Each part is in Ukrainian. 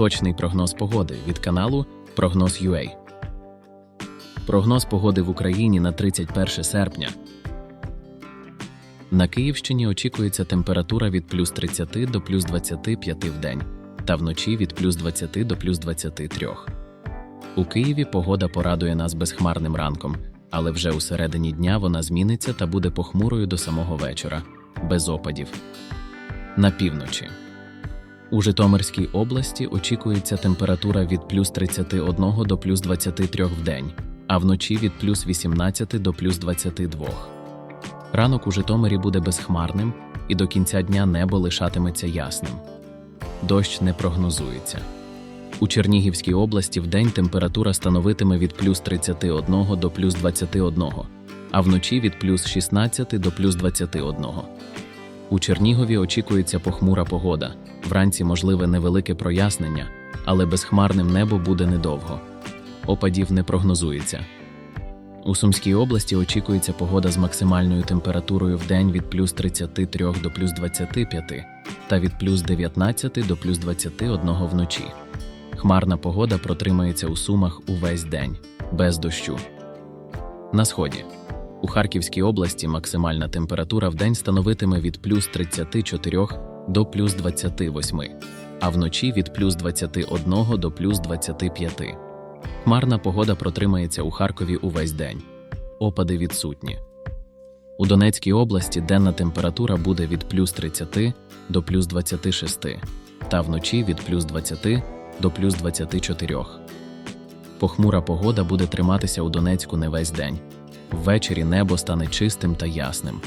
Точний прогноз погоди від каналу Прогноз UA. Прогноз погоди в Україні на 31 серпня. На Київщині очікується температура від плюс 30 до плюс 25 в день та вночі від плюс 20 до плюс 23. У Києві погода порадує нас безхмарним ранком, але вже у середині дня вона зміниться та буде похмурою до самого вечора, без опадів. На півночі. У Житомирській області очікується температура від плюс 31 до плюс 23 в день, а вночі від плюс 18 до плюс 22. Ранок у Житомирі буде безхмарним, і до кінця дня небо лишатиметься ясним. Дощ не прогнозується. У Чернігівській області вдень температура становитиме від плюс 31 до плюс 21, а вночі від плюс 16 до плюс 21. У Чернігові очікується похмура погода. Вранці можливе невелике прояснення, але безхмарним небо буде недовго. Опадів не прогнозується. У Сумській області очікується погода з максимальною температурою в день від плюс 33 до плюс 25 та від плюс 19 до плюс 21 вночі. Хмарна погода протримається у Сумах увесь день, без дощу. На сході. У Харківській області максимальна температура в день становитиме від плюс 34 до плюс 28, а вночі від плюс 21 до плюс 25. Хмарна погода протримається у Харкові увесь день. Опади відсутні. У Донецькій області денна температура буде від плюс 30 до плюс 26, та вночі від плюс 20 до плюс 24. Похмура погода буде триматися у Донецьку не весь день. Ввечері небо стане чистим та ясним.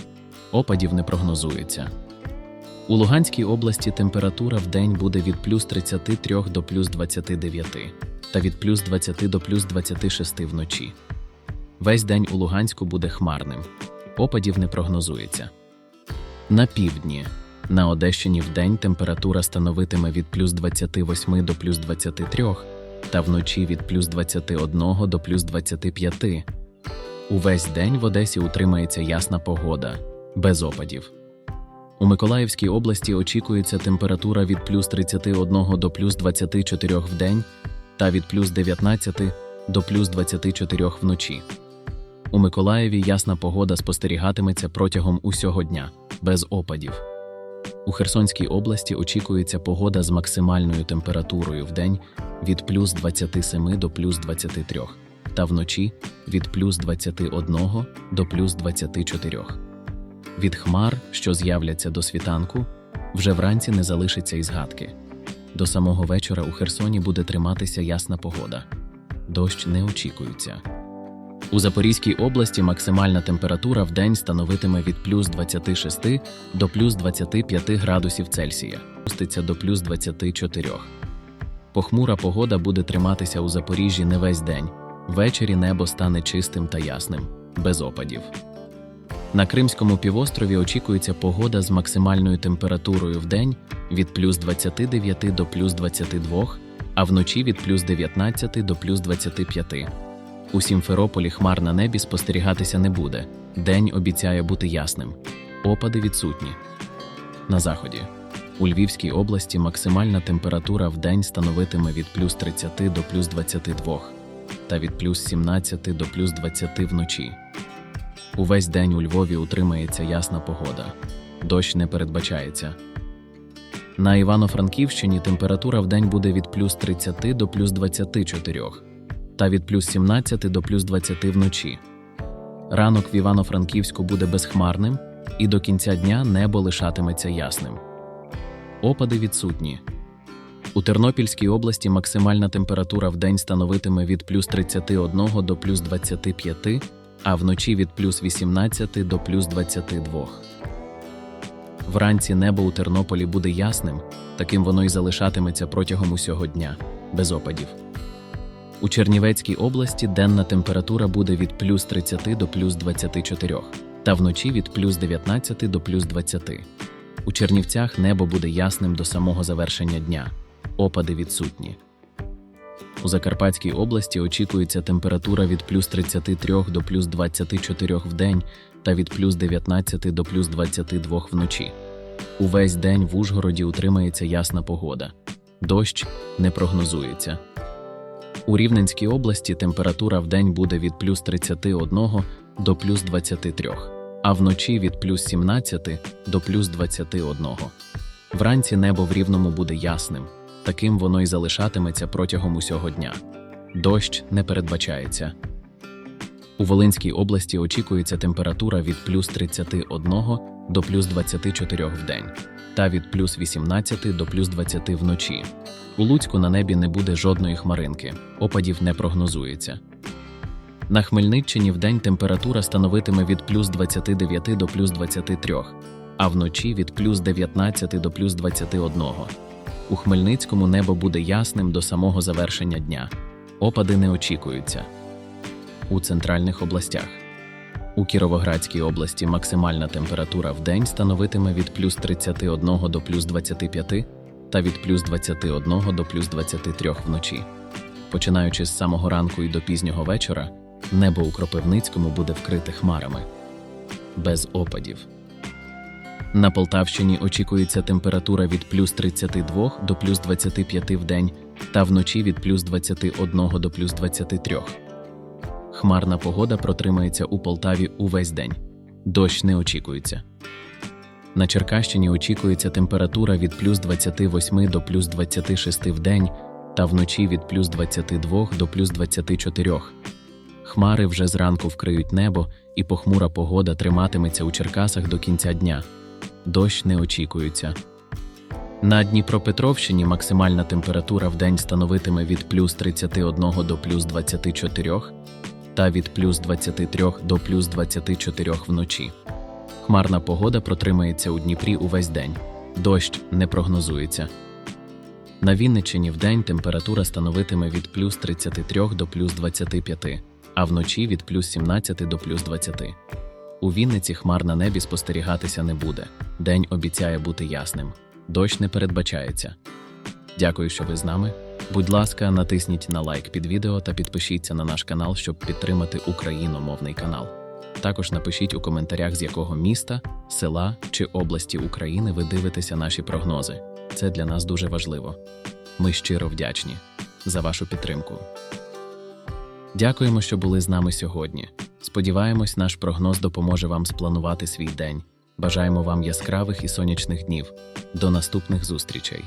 Опадів не прогнозується. У Луганській області температура в день буде від плюс 33 до плюс 29 та від плюс 20 до плюс 26 вночі. Весь день у Луганську буде хмарним. Опадів не прогнозується. На півдні. На Одещині вдень температура становитиме від плюс 28 до плюс 23 та вночі від плюс 21 до плюс 25. Увесь день в Одесі утримається ясна погода, без опадів. У Миколаївській області очікується температура від плюс 31 до плюс 24 в день та від плюс 19 до плюс 24 вночі. У Миколаєві ясна погода спостерігатиметься протягом усього дня, без опадів. У Херсонській області очікується погода з максимальною температурою в день від плюс 27 до плюс 23 та вночі від плюс 21 до плюс 24. Від хмар, що з'являться до світанку, вже вранці не залишиться і згадки. До самого вечора у Херсоні буде триматися ясна погода. Дощ не очікується. У Запорізькій області максимальна температура в день становитиме від плюс 26 до плюс 25 градусів Цельсія, спуститься до плюс 24. Похмура погода буде триматися у Запоріжжі не весь день. Ввечері небо стане чистим та ясним, без опадів. На Кримському півострові очікується погода з максимальною температурою в день від плюс 29 до плюс 22, а вночі від плюс 19 до плюс 25. У Сімферополі хмар на небі спостерігатися не буде. День обіцяє бути ясним. Опади відсутні. На заході. У Львівській області максимальна температура в день становитиме від плюс 30 до плюс 22 та від плюс 17 до плюс 20 вночі. Увесь день у Львові утримається ясна погода. Дощ не передбачається. На Івано-Франківщині температура в день буде від плюс 30 до плюс 24 та від плюс 17 до плюс 20 вночі. Ранок в Івано-Франківську буде безхмарним, і до кінця дня небо лишатиметься ясним. Опади відсутні. У Тернопільській області максимальна температура в день становитиме від плюс 31 до плюс 25, а вночі від плюс 18 до плюс 22. Вранці небо у Тернополі буде ясним, таким воно й залишатиметься протягом усього дня, без опадів. У Чернівецькій області денна температура буде від плюс 30 до плюс 24, та вночі від плюс 19 до плюс 20. У Чернівцях небо буде ясним до самого завершення дня. Опади відсутні. У Закарпатській області очікується температура від плюс 33 до плюс 24 в день та від плюс 19 до плюс 22 вночі. Увесь день в Ужгороді утримається ясна погода, Дощ не прогнозується. У Рівненській області температура в день буде від плюс 31 до плюс 23, а вночі від плюс 17 до плюс 21. Вранці небо в Рівному буде ясним. Таким воно й залишатиметься протягом усього дня. Дощ не передбачається. У Волинській області очікується температура від плюс 31 до плюс 24 в день та від плюс 18 до плюс 20 вночі. У Луцьку на небі не буде жодної хмаринки, опадів не прогнозується. На Хмельниччині вдень температура становитиме від плюс 29 до плюс 23, а вночі від плюс 19 до плюс 21. У Хмельницькому небо буде ясним до самого завершення дня. Опади не очікуються. У центральних областях. У Кіровоградській області максимальна температура в день становитиме від плюс 31 до плюс 25 та від плюс 21 до плюс 23 вночі. Починаючи з самого ранку і до пізнього вечора, небо у Кропивницькому буде вкрите хмарами. Без опадів. На Полтавщині очікується температура від плюс 32 до плюс 25 в день та вночі від плюс 21 до плюс 23. Хмарна погода протримається у Полтаві увесь день. Дощ не очікується. На Черкащині очікується температура від плюс 28 до плюс 26 в день та вночі від плюс 22 до плюс 24. Хмари вже зранку вкриють небо, і похмура погода триматиметься у Черкасах до кінця дня. Дощ не очікується. На Дніпропетровщині максимальна температура в день становитиме від плюс 31 до плюс 24 та від плюс 23 до плюс 24 вночі. Хмарна погода протримається у Дніпрі увесь день. Дощ не прогнозується. На Вінниччині вдень температура становитиме від плюс 33 до плюс 25, а вночі від плюс 17 до плюс 20. У Вінниці хмар на небі спостерігатися не буде. День обіцяє бути ясним. Дощ не передбачається. Дякую, що ви з нами. Будь ласка, натисніть на лайк під відео та підпишіться на наш канал, щоб підтримати україномовний канал. Також напишіть у коментарях, з якого міста, села чи області України ви дивитеся наші прогнози. Це для нас дуже важливо. Ми щиро вдячні за вашу підтримку. Дякуємо, що були з нами сьогодні. Сподіваємось, наш прогноз допоможе вам спланувати свій день. Бажаємо вам яскравих і сонячних днів. До наступних зустрічей!